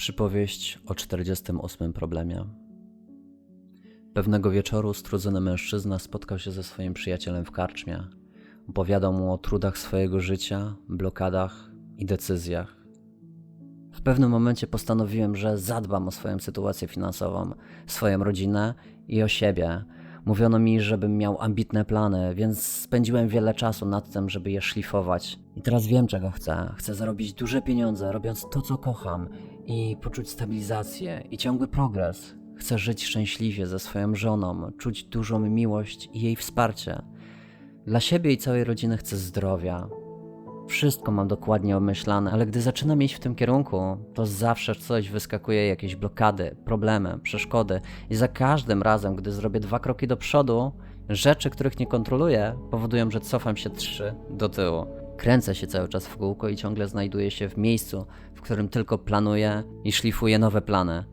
Przypowieść o 48 problemie. Pewnego wieczoru strudzony mężczyzna spotkał się ze swoim przyjacielem w karczmie. Opowiadał mu o trudach swojego życia, blokadach i decyzjach. W pewnym momencie postanowiłem, że zadbam o swoją sytuację finansową, swoją rodzinę i o siebie. Mówiono mi, żebym miał ambitne plany, więc spędziłem wiele czasu nad tym, żeby je szlifować. I teraz wiem, czego chcę. Chcę zarobić duże pieniądze, robiąc to, co kocham, i poczuć stabilizację i ciągły progres. Chcę żyć szczęśliwie ze swoją żoną, czuć dużą miłość i jej wsparcie. Dla siebie i całej rodziny chcę zdrowia, wszystko mam dokładnie obmyślane, ale gdy zaczynam iść w tym kierunku, to zawsze coś wyskakuje, jakieś blokady, problemy, przeszkody i za każdym razem, gdy zrobię dwa kroki do przodu, rzeczy, których nie kontroluję, powodują, że cofam się trzy do tyłu. Kręcę się cały czas w kółko i ciągle znajduję się w miejscu, w którym tylko planuję i szlifuję nowe plany.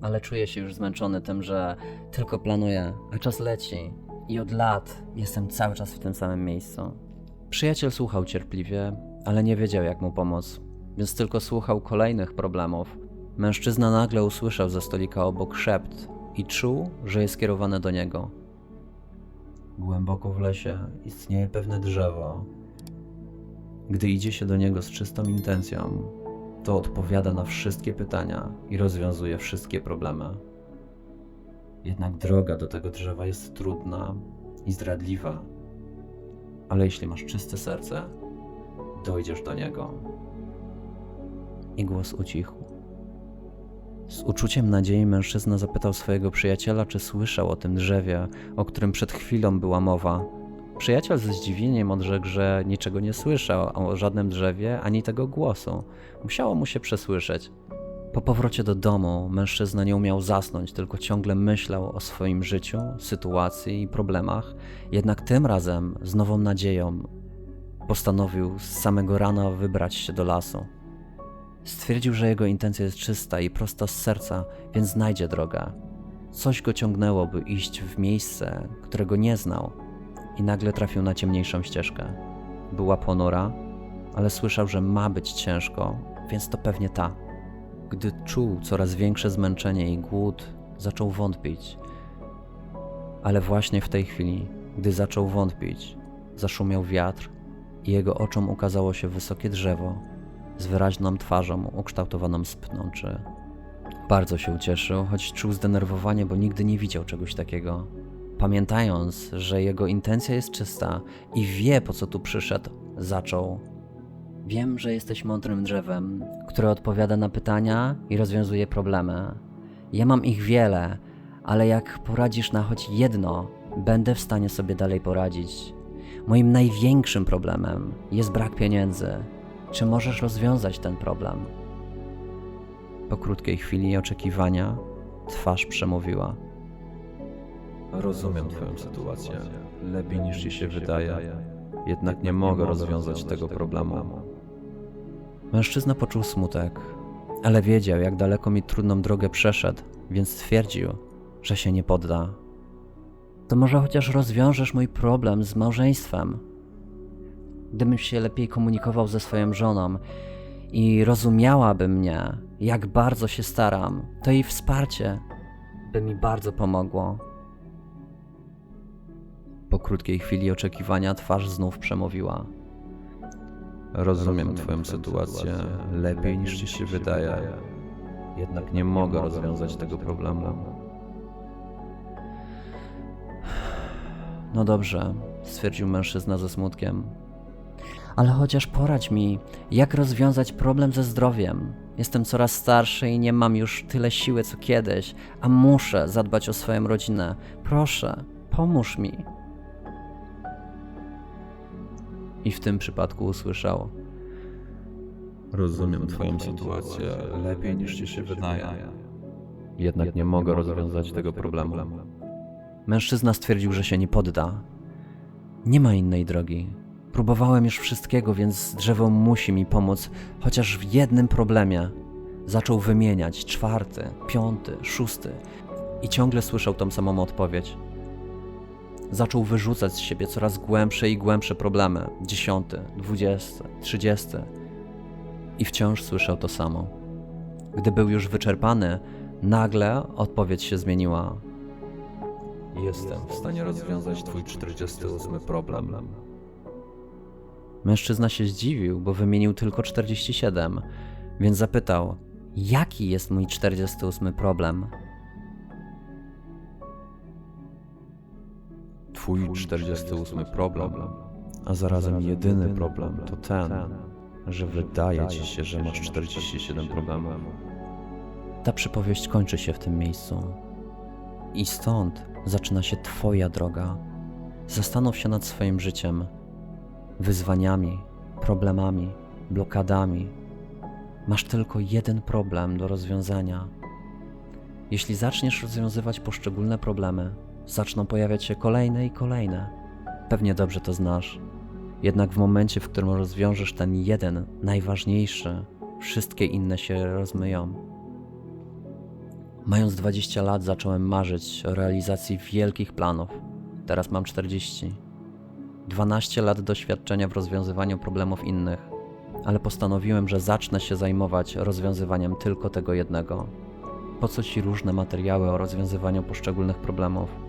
Ale czuję się już zmęczony tym, że tylko planuję, a czas leci. I od lat jestem cały czas w tym samym miejscu. Przyjaciel słuchał cierpliwie, ale nie wiedział jak mu pomóc, więc tylko słuchał kolejnych problemów. Mężczyzna nagle usłyszał ze stolika obok szept i czuł, że jest skierowany do niego. Głęboko w lesie istnieje pewne drzewo. Gdy idzie się do niego z czystą intencją, to odpowiada na wszystkie pytania i rozwiązuje wszystkie problemy. Jednak droga do tego drzewa jest trudna i zdradliwa ale jeśli masz czyste serce, dojdziesz do niego. I głos ucichł. Z uczuciem nadziei mężczyzna zapytał swojego przyjaciela, czy słyszał o tym drzewie, o którym przed chwilą była mowa. Przyjaciel ze zdziwieniem odrzekł, że niczego nie słyszał o żadnym drzewie ani tego głosu. Musiało mu się przesłyszeć. Po powrocie do domu mężczyzna nie umiał zasnąć, tylko ciągle myślał o swoim życiu, sytuacji i problemach. Jednak tym razem, z nową nadzieją, postanowił z samego rana wybrać się do lasu. Stwierdził, że jego intencja jest czysta i prosta z serca, więc znajdzie drogę. Coś go ciągnęło, by iść w miejsce, którego nie znał, i nagle trafił na ciemniejszą ścieżkę. Była ponura, ale słyszał, że ma być ciężko, więc to pewnie ta. Gdy czuł coraz większe zmęczenie i głód, zaczął wątpić. Ale właśnie w tej chwili, gdy zaczął wątpić, zaszumiał wiatr i jego oczom ukazało się wysokie drzewo z wyraźną twarzą ukształtowaną z pnączy. Bardzo się ucieszył, choć czuł zdenerwowanie, bo nigdy nie widział czegoś takiego. Pamiętając, że jego intencja jest czysta i wie po co tu przyszedł, zaczął Wiem, że jesteś mądrym drzewem, które odpowiada na pytania i rozwiązuje problemy. Ja mam ich wiele, ale jak poradzisz na choć jedno, będę w stanie sobie dalej poradzić. Moim największym problemem jest brak pieniędzy. Czy możesz rozwiązać ten problem? Po krótkiej chwili oczekiwania twarz przemówiła. Rozumiem Twoją sytuację. Lepiej niż Ci się wydaje. Jednak nie mogę rozwiązać tego problemu. Mężczyzna poczuł smutek, ale wiedział, jak daleko mi trudną drogę przeszedł, więc stwierdził, że się nie podda. To może chociaż rozwiążesz mój problem z małżeństwem. Gdybym się lepiej komunikował ze swoją żoną i rozumiałaby mnie, jak bardzo się staram, to jej wsparcie by mi bardzo pomogło. Po krótkiej chwili oczekiwania twarz znów przemówiła. Rozumiem Twoją sytuację lepiej niż Ci się wydaje. Jednak nie mogę rozwiązać tego problemu. No dobrze, stwierdził mężczyzna ze smutkiem. Ale chociaż poradź mi, jak rozwiązać problem ze zdrowiem. Jestem coraz starszy i nie mam już tyle siły co kiedyś, a muszę zadbać o swoją rodzinę. Proszę, pomóż mi. I w tym przypadku usłyszał: Rozumiem Twoją sytuację lepiej niż Ci się wydaje. Jednak nie mogę rozwiązać tego problemu. Mężczyzna stwierdził, że się nie podda. Nie ma innej drogi. Próbowałem już wszystkiego, więc drzewo musi mi pomóc, chociaż w jednym problemie. Zaczął wymieniać czwarty, piąty, szósty i ciągle słyszał tą samą odpowiedź. Zaczął wyrzucać z siebie coraz głębsze i głębsze problemy. Dziesiąty, dwudziesty, trzydziesty. I wciąż słyszał to samo. Gdy był już wyczerpany, nagle odpowiedź się zmieniła. Jestem w stanie rozwiązać twój 48 problem. Mężczyzna się zdziwił, bo wymienił tylko 47, więc zapytał: Jaki jest mój 48 problem? Twój 48 problem, a zarazem jedyny problem to ten, że wydaje ci się, że masz 47 problemów. Ta przypowieść kończy się w tym miejscu. I stąd zaczyna się Twoja droga. Zastanów się nad swoim życiem, wyzwaniami, problemami, blokadami. Masz tylko jeden problem do rozwiązania. Jeśli zaczniesz rozwiązywać poszczególne problemy, zaczną pojawiać się kolejne i kolejne. Pewnie dobrze to znasz. Jednak w momencie, w którym rozwiążesz ten jeden, najważniejszy, wszystkie inne się rozmyją. Mając 20 lat zacząłem marzyć o realizacji wielkich planów. Teraz mam 40. 12 lat doświadczenia w rozwiązywaniu problemów innych, ale postanowiłem, że zacznę się zajmować rozwiązywaniem tylko tego jednego. Po co ci różne materiały o rozwiązywaniu poszczególnych problemów?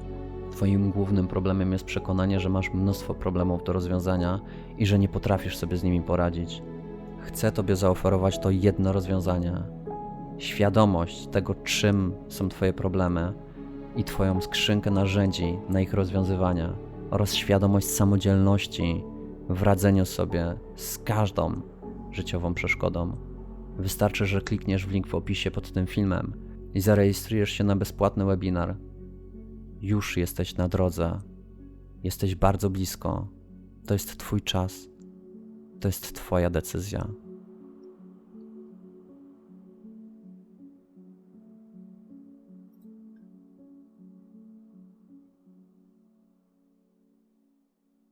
Twoim głównym problemem jest przekonanie, że masz mnóstwo problemów do rozwiązania i że nie potrafisz sobie z nimi poradzić. Chcę Tobie zaoferować to jedno rozwiązanie świadomość tego, czym są Twoje problemy i Twoją skrzynkę narzędzi na ich rozwiązywanie oraz świadomość samodzielności w radzeniu sobie z każdą życiową przeszkodą. Wystarczy, że klikniesz w link w opisie pod tym filmem i zarejestrujesz się na bezpłatny webinar. Już jesteś na drodze. Jesteś bardzo blisko. To jest Twój czas. To jest Twoja decyzja.